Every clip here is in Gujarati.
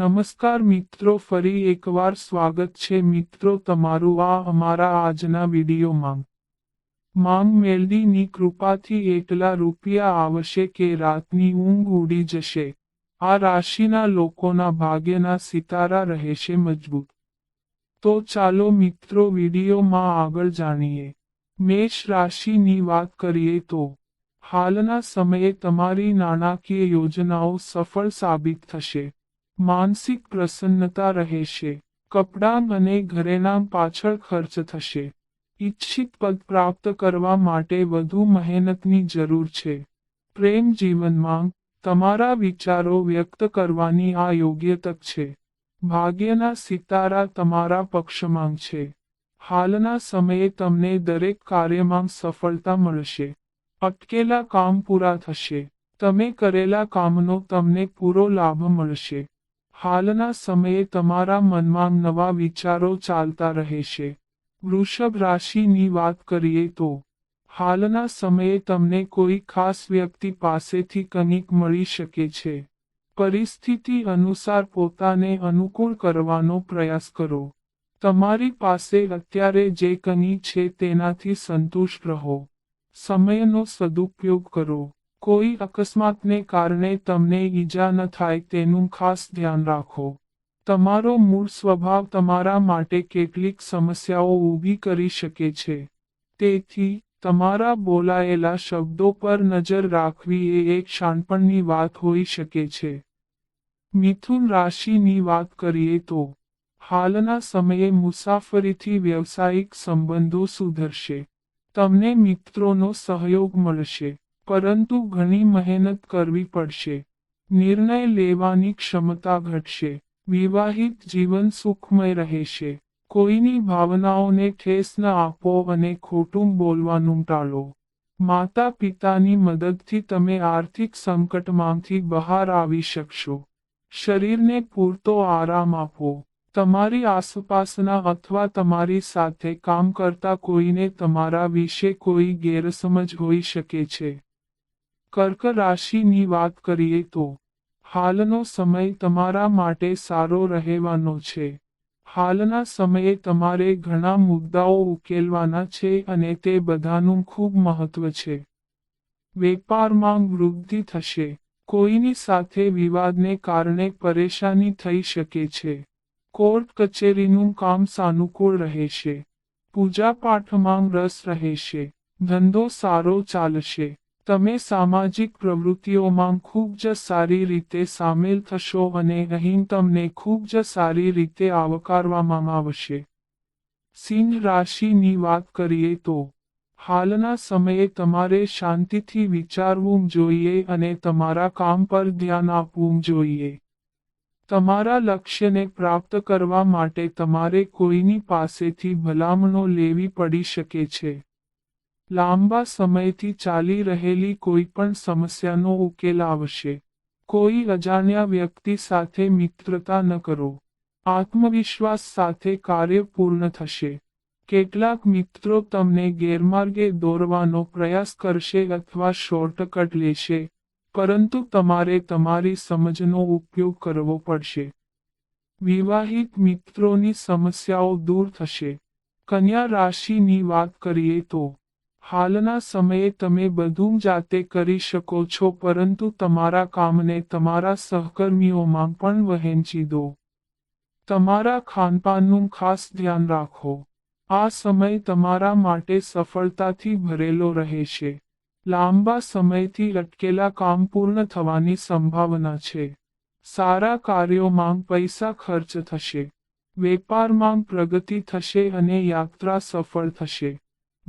નમસ્કાર મિત્રો, ફરી એકવાર સ્વાગત છે મિત્રો તમારું આ અમારા આજના વિડીયોમાં. માંગ મેલડીની કૃપાથી એટલા રૂપિયા આવશે કે રાતની ઊંઘ ઉડી જશે. આ રાશિના લોકોના ભાગ્યના સિતારા રહેશે મજબૂત. તો ચાલો મિત્રો વિડીયોમાં આગળ જાણીએ. મેષ રાશિની વાત કરીએ તો, હાલના સમયે તમારી નાણાકીય યોજનાઓ સફળ સાબિત થશે. માનસિક પ્રસન્નતા રહેશે. કપડાં અને ઘરેણાં પાછળ ખર્ચ થશે. ઈચ્છિત પદ પ્રાપ્ત કરવા માટે વધુ મહેનતની જરૂર છે. પ્રેમ જીવનમાં તમારા વિચારો વ્યક્ત કરવાની આ યોગ્ય તક છે. ભાગ્યના સિતારા તમારા પક્ષમાં છે. હાલના સમયે તમને દરેક કાર્યમાં સફળતા મળશે. અટકેલા કામ પૂરા થશે. તમે કરેલા કામનો તમને પૂરો લાભ મળશે. હાલના સમયે તમારા મનમાં નવા વિચારો ચાલતા રહેશે. વૃષભ રાશિની વાત કરીએ તો, હાલના સમયે તમને કોઈ ખાસ વ્યક્તિ પાસેથી કનિક મળી શકે છે. પરિસ્થિતિ અનુસાર પોતાને અનુકૂળ કરવાનો પ્રયાસ કરો. તમારી પાસે અત્યારે જે કની છે તેનાથી સંતુષ્ટ રહો. સમયનો સદુપયોગ કરો. કોઈ અકસ્માતને કારણે તમને ઈજા ન થાય તેનું ખાસ ધ્યાન રાખો. તમારો મૂળ સ્વભાવ તમારા માટે કેટલીક સમસ્યાઓ ઊભી કરી શકે છે. તેથી, તમારા બોલાયેલા શબ્દો પર નજર રાખવી એ એક શાણપણની વાત હોઈ શકે છે. મિથુન રાશિની વાત કરીએ તો, હાલના સમયે મુસાફરીથી વ્યવસાયિક સંબંધો સુધરશે. તમને મિત્રોનો સહયોગ મળશે. પરંતુ ઘણી મહેનત કરવી પડશે. નિર્ણય લેવાની ક્ષમતા ઘટશે. વિવાહિત જીવન સુખમય રહેશે. કોઈની ભાવનાઓને ઠેસ ન આપો અને ખોટું બોલવાનું ટાળો. માતા પિતાની મદદથી તમે આર્થિક સંકટમાંથી બહાર આવી શકશો. શરીરને પૂરતો આરામ આપો. તમારી આસપાસના અથવા તમારી સાથે કામ કરતા કોઈને તમારા વિશે કોઈ ગેરસમજ હોઈ શકે છે. કર્ક રાશિની વાત કરીએ તો, હાલનો સમય તમારા માટે સારો રહેવાનો છે. હાલના સમયે તમારે ઘણા મુદ્દાઓ ઉકેલવાના છે અને તે બધાનું ખૂબ મહત્વ છે. વેપારમાં વૃદ્ધિ થશે. કોઈની સાથે વિવાદને કારણે પરેશાની થઈ શકે છે. કોર્ટ કચેરીનું કામ સાનુકૂળ રહેશે. પૂજાપાઠમાં રસ રહેશે. ધંધો સારો ચાલશે. તમે સામાજિક પ્રવૃત્તિઓમાં ખૂબ જ સારી રીતે સામેલ થશો અને અહીં તમને ખૂબ જ સારી રીતે આવકારવામાં આવશે. સિંહ રાશિની વાત કરીએ તો, હાલના સમયે તમારે શાંતિથી વિચારવું જોઈએ અને તમારા કામ પર ધ્યાન આપવું જોઈએ. તમારા લક્ષ્યને પ્રાપ્ત કરવા માટે તમારે કોઈની પાસેથી ભલામણો લેવી પડી શકે છે. લાંબા સમયથી ચાલી રહેલી કોઈ પણ સમસ્યાનો ઉકેલ આવશે. કોઈ અજાણ્યા વ્યક્તિ સાથે મિત્રતા ન કરો. આત્મવિશ્વાસ સાથે કાર્ય પૂર્ણ થશે. કેટલાક મિત્રો તમને ગેરમાર્ગે દોરવાનો પ્રયાસ કરશે અથવા શોર્ટકટ લેશે, પરંતુ તમારે તમારી સમજનો ઉપયોગ કરવો પડશે. વિવાહિત મિત્રોની સમસ્યાઓ દૂર થશે. કન્યા રાશિની વાત કરીએ તો હાલના સમયે તમે બધું જાતે કરી શકો છો, પરંતુ તમારા કામને તમારા સહકર્મીઓમાં પણ વહેંચી દો. તમારા ખાનપાનનું ખાસ ધ્યાન રાખો. આ સમય તમારા માટે સફળતાથી ભરેલો રહેશે. લાંબા સમયથી અટકેલા કામ પૂર્ણ થવાની સંભાવના છે. સારા કાર્યોમાં પૈસા ખર્ચ થશે. વેપારમાં પ્રગતિ થશે અને યાત્રા સફળ થશે.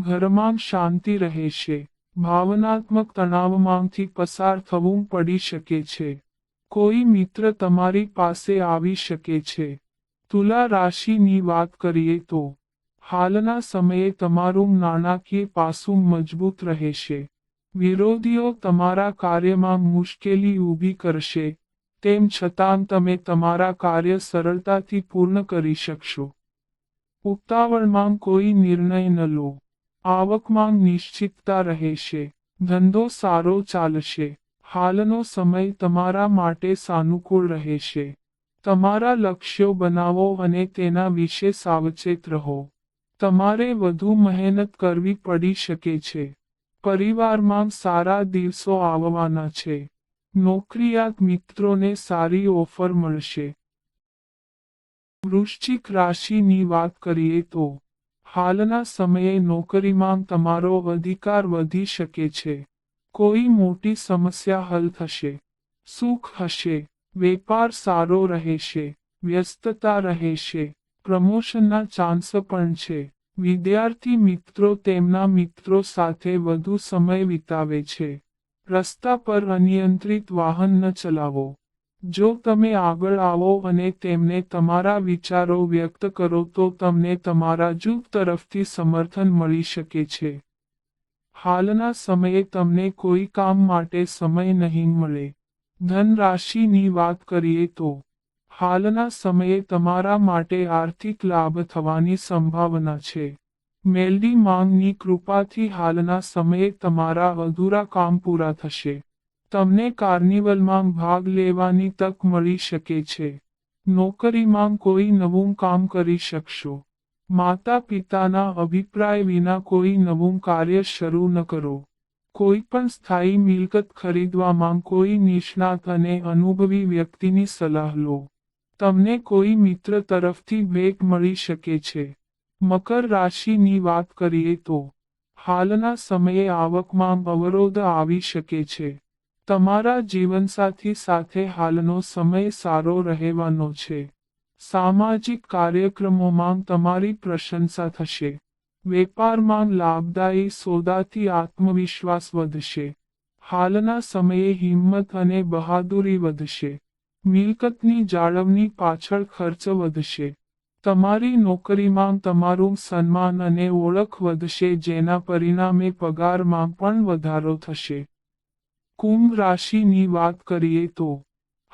ઘરમાં શાંતિ રહેશે ભાવનાત્મક તણાવમાંથી પસાર થવું પડી શકે છે. કોઈ મિત્ર તમારી પાસે આવી શકે છે. તુલા રાશિની વાત કરીએ તો, હાલના સમયે તમારું નાણાકીય પાસું મજબૂત રહેશે વિરોધીઓ તમારા કાર્યમાં મુશ્કેલી ઊભી કરશે, તેમ છતાં તમે તમારા કાર્ય સરળતાથી પૂર્ણ કરી શકશો. ઉતાવળમાં કોઈ નિર્ણય ન લો. આવકમાં નિશ્ચિતતા રહેશે, ધંધો સારો ચાલશે, હાલનો સમય તમારા માટે સાનુકૂળ રહેશે. તમારા લક્ષ્યો બનાવો અને તેના વિશે સાવચેત રહો. તમારે વધુ મહેનત કરવી પડી શકે છે. પરિવારમાં સારા દિવસો આવવાના છે. નોકરિયાત મિત્રોને સારી ઓફર મળશે. વૃશ્ચિક રાશિની વાત કરીએ તો હાલના સમયે નોકરીમાં તમારો અધિકાર વધી શકે છે. કોઈ મોટી સમસ્યા હલ થશે. સુખ હશે. વેપાર સારો રહેશે. વ્યસ્તતા રહેશે. પ્રમોશનના ચાન્સ પણ છે. વિદ્યાર્થી મિત્રો તેમના મિત્રો સાથે વધુ સમય વિતાવે છે. રસ્તા પર અનિયંત્રિત વાહન ન ચલાવો. જો તમે આગળ આવો અને તેમને તમારા વિચારો વ્યક્ત કરો તો તમને તમારા જૂથ તરફથી સમર્થન મળી શકે છે. હાલના સમયે તમને કોઈ કામ માટે સમય નહીં મળે. ધન રાશિની વાત કરીએ તો, હાલના સમયે તમારા માટે આર્થિક લાભ થવાની સંભાવના છે. મેલડી માંગની કૃપાથી હાલના સમયે તમારા અધૂરા કામ પૂરા થશે. તમને કાર્નિવલમાં ભાગ લેવાની તક મળી શકે છે. નોકરીમાં કોઈ નવું કામ કરી શકશો. માતા પિતાના અભિપ્રાય વિના કોઈ નવું કાર્ય શરૂ ન કરો. કોઈ પણ સ્થાયી મિલકત ખરીદવામાં કોઈ નિષ્ણાત અને અનુભવી વ્યક્તિની સલાહ લો. તમને કોઈ મિત્ર તરફથી ભેટ મળી શકે છે. મકર રાશિની વાત કરીએ તો, હાલના સમયે આવકમાં અવરોધ આવી શકે છે. તમારા જીવનસાથી સાથે હાલનો સમય સારો રહેવાનો છે. સામાજિક કાર્યક્રમોમાં તમારી પ્રશંસા થશે. વેપારમાં લાભદાયી સોદાથી આત્મવિશ્વાસ વધશે. હાલના સમયે હિંમત અને બહાદુરી વધશે. મિલકતની જાળવણી પાછળ ખર્ચ વધશે. તમારી નોકરીમાં તમારું સન્માન અને ઓળખ વધશે જેના પરિણામે પગારમાં પણ વધારો થશે. કુંભ રાશિની વાત કરીએ તો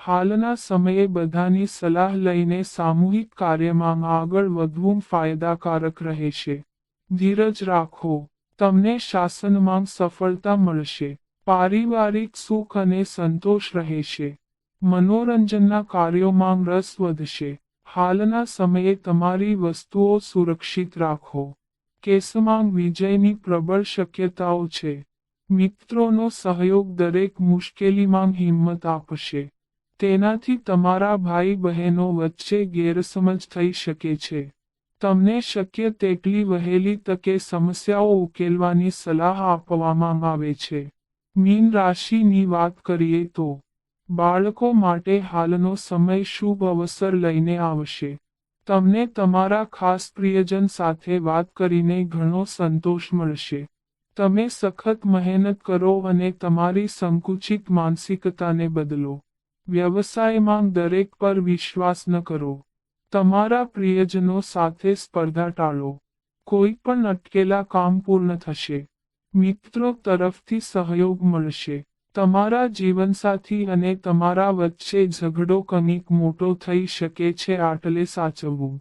હાલના સમયે બધાની સલાહ લઈને સામૂહિક કાર્યમાં આગળ વધવું ફાયદાકારક રહેશે. ધીરજ રાખો, તમને શાસનમાં સફળતા મળશે, પારિવારિક સુખ અને સંતોષ રહેશે, મનોરંજનના કાર્યોમાં રસ વધશે, હાલના સમયે તમારી વસ્તુઓ સુરક્ષિત રાખો. કેસમાં વિજયની પ્રબળ શક્યતાઓ છે. મિત્રોનો સહયોગ દરેક મુશ્કેલીમાં હિંમત આપશે. તેનાથી તમારા ભાઈ બહેનો વચ્ચે ગેરસમજ થઈ શકે છે. તમને શક્ય તેટલી વહેલી તકે સમસ્યાઓ ઉકેલવાની સલાહ આપવામાં આવે છે. મીન રાશિની વાત કરીએ તો, બાળકો માટે હાલનો સમય શુભ અવસર લઈને આવશે. તમને તમારા ખાસ પ્રિયજન સાથે વાત કરીને ઘણો સંતોષ મળશે. તમે સખત મહેનત કરો અને તમારી સંકુચિત માનસિકતાને બદલો. વ્યવસાયમાં દરેક પર વિશ્વાસ ન કરો. તમારા પ્રિયજનો સાથે સ્પર્ધા ટાળો. કોઈ પણ અટકેલા કામ પૂર્ણ થશે. મિત્રો તરફથી સહયોગ મળશે. તમારા જીવનસાથી અને તમારા વચ્ચે ઝઘડો કનિક મોટો થઈ શકે છે આટલે સાચવવું.